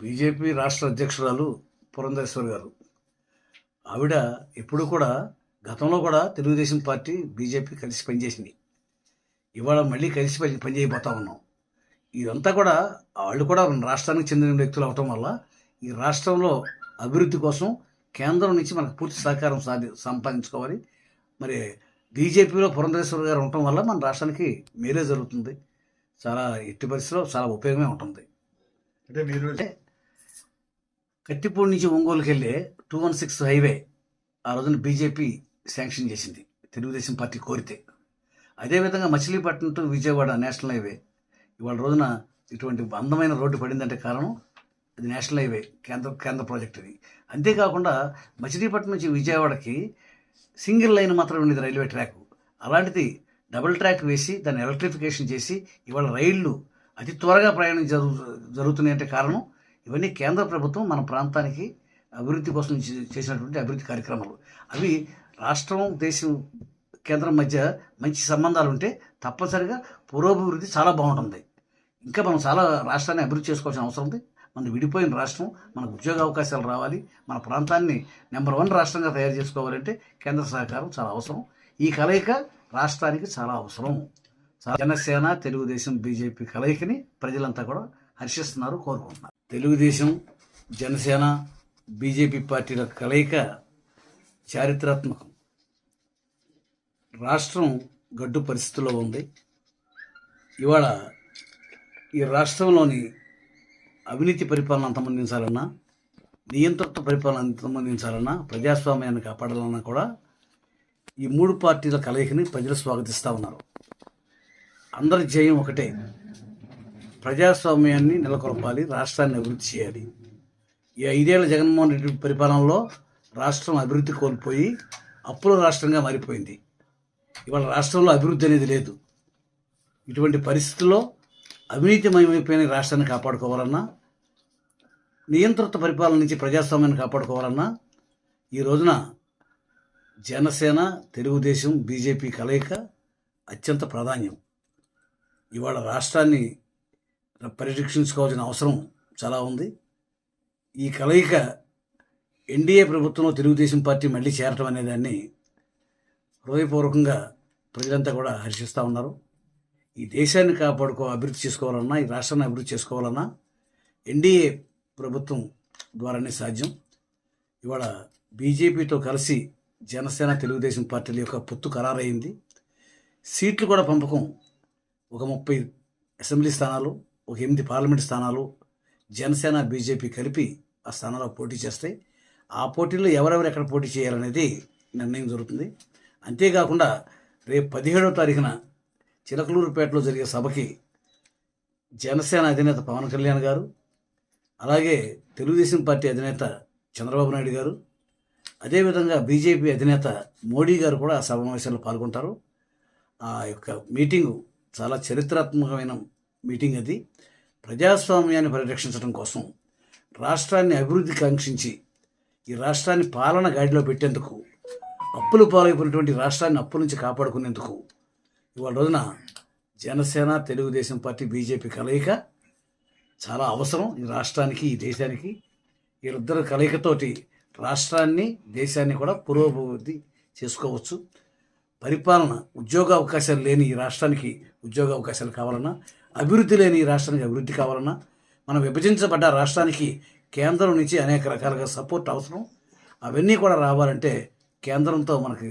BJP రాష్ట్ర అధ్యక్షురాలు పురంధేశ్వర్ గారు. ఆవిడ ఎప్పుడు కూడా గతంలో కూడా తెలుగుదేశం పార్టీ బీజేపీ కలిసి పనిచేసింది. ఇవాళ మళ్ళీ కలిసి పని పనిచేయబోతా ఉన్నాం. ఇదంతా కూడా వాళ్ళు కూడా రాష్ట్రానికి చెందిన వ్యక్తులు అవటం వల్ల ఈ రాష్ట్రంలో అభివృద్ధి కోసం కేంద్రం నుంచి మనకు పూర్తి సహకారం సాధి సంపాదించుకోవాలి. మరి బీజేపీలో పురంధేశ్వర్ గారు ఉండటం వల్ల మన రాష్ట్రానికి మేలే జరుగుతుంది. చాలా ఎట్టి పరిస్థితిలో చాలా ఉపయోగమే ఉంటుంది. అంటే మీరు అంటే కత్తిపూడి నుంచి ఒంగోలుకి వెళ్ళే టూ వన్ సిక్స్ హైవే ఆ రోజున బీజేపీ శాంక్షన్ చేసింది. తెలుగుదేశం పార్టీ కోరితే. అదేవిధంగా Machilipatnam to Vijayawada national highway. ఇవాళ రోజున ఇటువంటి అందమైన రోడ్డు పడిందంటే కారణం అది నేషనల్ హైవే కేంద్ర కేంద్ర ప్రాజెక్ట్ ఇది అంతేకాకుండా మచిలీపట్నం నుంచి విజయవాడకి సింగిల్ లైన్ మాత్రమే ఉండేది రైల్వే ట్రాక్. అలాంటిది డబుల్ ట్రాక్ వేసి దాన్ని ఎలక్ట్రిఫికేషన్ చేసి ఇవాళ రైళ్ళు అతి త్వరగా ప్రయాణం జరుగు జరుగుతున్నాయంటే కారణం ఇవన్నీ కేంద్ర ప్రభుత్వం మన ప్రాంతానికి అభివృద్ధి కోసం చే- చేసినటువంటి అభివృద్ధి కార్యక్రమాలు. అవి రాష్ట్రం దేశం కేంద్రం మధ్య మంచి సంబంధాలు ఉంటే తప్పనిసరిగా పురోభివృద్ధి చాలా బాగుంటుంది. ఇంకా మనం చాలా రాష్ట్రాన్ని అభివృద్ధి చేసుకోవాల్సిన అవసరం ఉంది. మనం విడిపోయిన రాష్ట్రం మనకు ఉద్యోగ అవకాశాలు రావాలి. మన ప్రాంతాన్ని నెంబర్ వన్ రాష్ట్రంగా తయారు చేసుకోవాలంటే కేంద్ర సహకారం చాలా అవసరం. ఈ కలయిక రాష్ట్రానికి చాలా అవసరం. జనసేన తెలుగుదేశం బీజేపీ కలయికని ప్రజలంతా కూడా హర్షిస్తున్నారు కోరుకుంటున్నారు. తెలుగుదేశం జనసేన బీజేపీ పార్టీల కలయిక చారిత్రాత్మకం. రాష్ట్రం గడ్డు పరిస్థితుల్లో ఉంది. ఇవాళ ఈ రాష్ట్రంలోని అవినీతి పరిపాలన సంబంధించాలన్నా నియంత్రిత పరిపాలన సంబంధించాలన్నా ప్రజాస్వామ్యాన్ని కాపాడాలన్నా కూడా ఈ మూడు పార్టీల కలయికని ప్రజలు స్వాగతిస్తూ ఉన్నారు. అందరి జయం ఒకటే. ప్రజాస్వామ్యాన్ని నెలకొల్పాలి రాష్ట్రాన్ని అభివృద్ధి చేయాలి. ఈ ఐదేళ్ళ జగన్మోహన్ రెడ్డి పరిపాలనలో రాష్ట్రం అభివృద్ధి కోల్పోయి అప్పుల రాష్ట్రంగా మారిపోయింది. ఇవాళ రాష్ట్రంలో అభివృద్ధి అనేది లేదు. ఇటువంటి పరిస్థితుల్లో అవినీతిమయమైపోయిన రాష్ట్రాన్ని కాపాడుకోవాలన్నా నియంత్రిత పరిపాలన నుంచి ప్రజాస్వామ్యాన్ని కాపాడుకోవాలన్నా ఈ రోజున జనసేన తెలుగుదేశం బీజేపీ కలయిక అత్యంత ప్రాధాన్యం. ఇవాళ రాష్ట్రాన్ని పరిరక్షించుకోవాల్సిన అవసరం చాలా ఉంది. ఈ కలయిక ఎన్డీఏ ప్రభుత్వంలో తెలుగుదేశం పార్టీ మళ్ళీ చేరటం అనే దాన్ని హృదయపూర్వకంగా ప్రజలంతా కూడా హర్షిస్తూ ఉన్నారు. ఈ దేశాన్ని కాపాడుకో అభివృద్ధి చేసుకోవాలన్నా ఈ రాష్ట్రాన్ని అభివృద్ధి చేసుకోవాలన్నా ఎన్డీఏ ప్రభుత్వం ద్వారానే సాధ్యం. ఇవాళ బీజేపీతో కలిసి జనసేన తెలుగుదేశం పార్టీల యొక్క పొత్తు ఖరారైంది. సీట్లు కూడా పంపకం ఒక ముప్పై అసెంబ్లీ స్థానాలు ఒక ఎనిమిది పార్లమెంట్ స్థానాలు జనసేన బీజేపీ కలిపి ఆ స్థానాల్లో పోటీ చేస్తాయి ఆ పోటీల్లో ఎవరెవరు ఎక్కడ పోటీ చేయాలనేది నిర్ణయం జరుగుతుంది. అంతేకాకుండా రేపు పదిహేడవ తారీఖున చిలకలూరుపేటలో జరిగే సభకి జనసేన అధినేత పవన్ కళ్యాణ్ గారు అలాగే తెలుగుదేశం పార్టీ అధినేత చంద్రబాబు నాయుడు గారు అదేవిధంగా బీజేపీ అధినేత మోడీ గారు కూడా ఆ సమావేశంలో పాల్గొంటారు. ఆ యొక్క మీటింగు చాలా చరిత్రాత్మకమైన మీటింగ్ అది. ప్రజాస్వామ్యాన్ని పరిరక్షించడం కోసం రాష్ట్రాన్ని అభివృద్ధి కాంక్షించి ఈ రాష్ట్రాన్ని పాలన గాడిలో పెట్టేందుకు అప్పులు పాలైపోయినటువంటి రాష్ట్రాన్ని అప్పుల నుంచి కాపాడుకునేందుకు ఇవాళ రోజున జనసేన తెలుగుదేశం పార్టీ బీజేపీ కలయిక చాలా అవసరం ఈ రాష్ట్రానికి ఈ దేశానికి. వీళ్ళిద్దరు కలయికతోటి రాష్ట్రాన్ని దేశాన్ని కూడా పురోభివృద్ధి చేసుకోవచ్చు. పరిపాలన ఉద్యోగ అవకాశాలు లేని ఈ రాష్ట్రానికి ఉద్యోగ అవకాశాలు కావాలన్నా అభివృద్ధి లేని రాష్ట్రానికి అభివృద్ధి కావాలన్నా మనం విభజించబడ్డ రాష్ట్రానికి కేంద్రం నుంచి అనేక రకాలుగా సపోర్ట్ అవసరం. అవన్నీ కూడా రావాలంటే కేంద్రంతో మనకి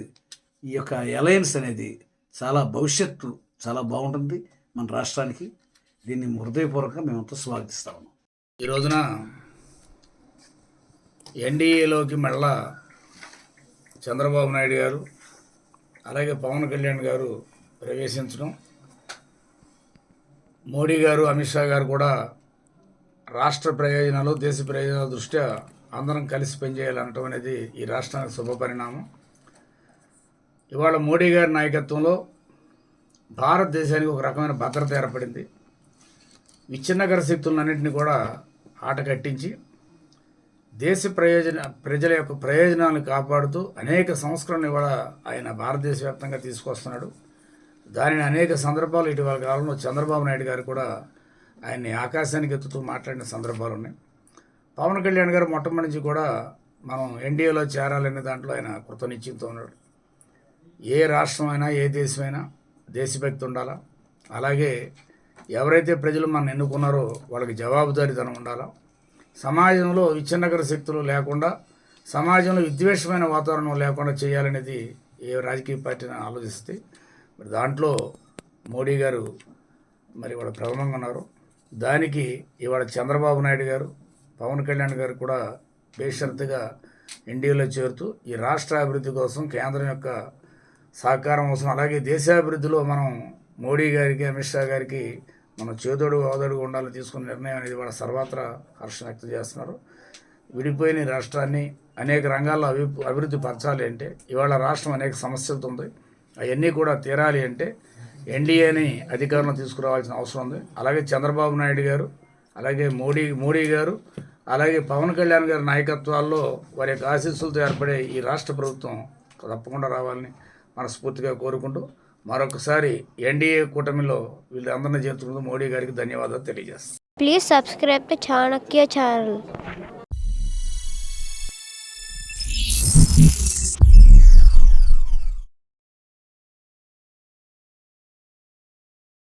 ఈ యొక్క అలయన్స్ అనేది చాలా భవిష్యత్తు చాలా బాగుంటుంది మన రాష్ట్రానికి. దీన్ని హృదయపూర్వకంగా మేమంతా స్వాగతిస్తా ఉన్నాం. ఈ రోజున ఎన్డీఏలోకి మళ్ళా చంద్రబాబు నాయుడు గారు అలాగే పవన్ కళ్యాణ్ గారు ప్రవేశించడం మోడీ గారు అమిత్ షా గారు కూడా రాష్ట్ర ప్రయోజనాలు దేశ ప్రయోజనాల దృష్ట్యా అందరం కలిసి పనిచేయాలనటం అనేది ఈ రాష్ట్రానికి శుభ పరిణామం. ఇవాళ మోడీ గారి నాయకత్వంలో భారతదేశానికి ఒక రకమైన భద్రత ఏర్పడింది. విచ్ఛిన్నకర శక్తులన్నింటినీ కూడా ఆట కట్టించి దేశ ప్రయోజన ప్రజల యొక్క ప్రయోజనాలను కాపాడుతూ అనేక సంస్కరణలు ఇవాళ ఆయన భారతదేశ వ్యాప్తంగా తీసుకొస్తున్నాడు. దానిని అనేక సందర్భాలు ఇటీవల కాలంలో చంద్రబాబు నాయుడు గారు కూడా ఆయన్ని ఆకాశానికి ఎత్తుతూ మాట్లాడిన సందర్భాలు ఉన్నాయి. పవన్ కళ్యాణ్ గారు మొట్టమొదటి నుంచి కూడా మనం ఎన్డీఏలో చేరాలనే దాంట్లో ఆయన కృతనిశ్చయంతో ఉన్నాడు. ఏ రాష్ట్రమైనా ఏ దేశమైనా దేశభక్తి ఉండాలా? అలాగే ఎవరైతే ప్రజలు మనం ఎన్నుకున్నారో వాళ్ళకి జవాబుదారీతనం ఉండాలా? సమాజంలో విచ్ఛిన్నకర శక్తులు లేకుండా సమాజంలో విద్వేషమైన వాతావరణం లేకుండా చేయాలనేది ఏ రాజకీయ పార్టీని ఆలోచిస్తే మరి దాంట్లో మోడీ గారు మరి ఇవాళ ప్రథమంగా ఉన్నారు. దానికి ఇవాళ చంద్రబాబు నాయుడు గారు పవన్ కళ్యాణ్ గారు కూడా బేషరతుగా ఎన్డీఏలో చేరుతూ ఈ రాష్ట్ర అభివృద్ధి కోసం కేంద్రం యొక్క సహకారం అవసరం అలాగే దేశాభివృద్ధిలో మనం మోడీ గారికి అమిత్ షా గారికి మనం చేదోడు ఓదోడుగా ఉండాలని తీసుకున్న నిర్ణయం అనేది వాళ్ళ సర్వత్రా హర్షం వ్యక్తం చేస్తున్నారు. విడిపోయిన ఈ రాష్ట్రాన్ని అనేక రంగాల్లో అభి అభివృద్ధి పరచాలి అంటే ఇవాళ రాష్ట్రం అనేక సమస్యలతో ఉంది. అవన్నీ కూడా తీరాలి అంటే ఎన్డీఏని అధికారంలో తీసుకురావాల్సిన అవసరం ఉంది. అలాగే చంద్రబాబు నాయుడు గారు అలాగే మోడీ మోడీ గారు అలాగే పవన్ కళ్యాణ్ గారి నాయకత్వాల్లో వారి యొక్క ఆశీస్సులతో ఏర్పడే ఈ రాష్ట్ర ప్రభుత్వం తప్పకుండా రావాలని మనస్ఫూర్తిగా కోరుకుంటూ మరొకసారి ఎన్డీఏ కూటమిలో వీళ్ళందరినీ చేర్చుకుంటూ మోడీ గారికి ధన్యవాదాలు తెలియజేస్తాను please subscribe to Chanakya channel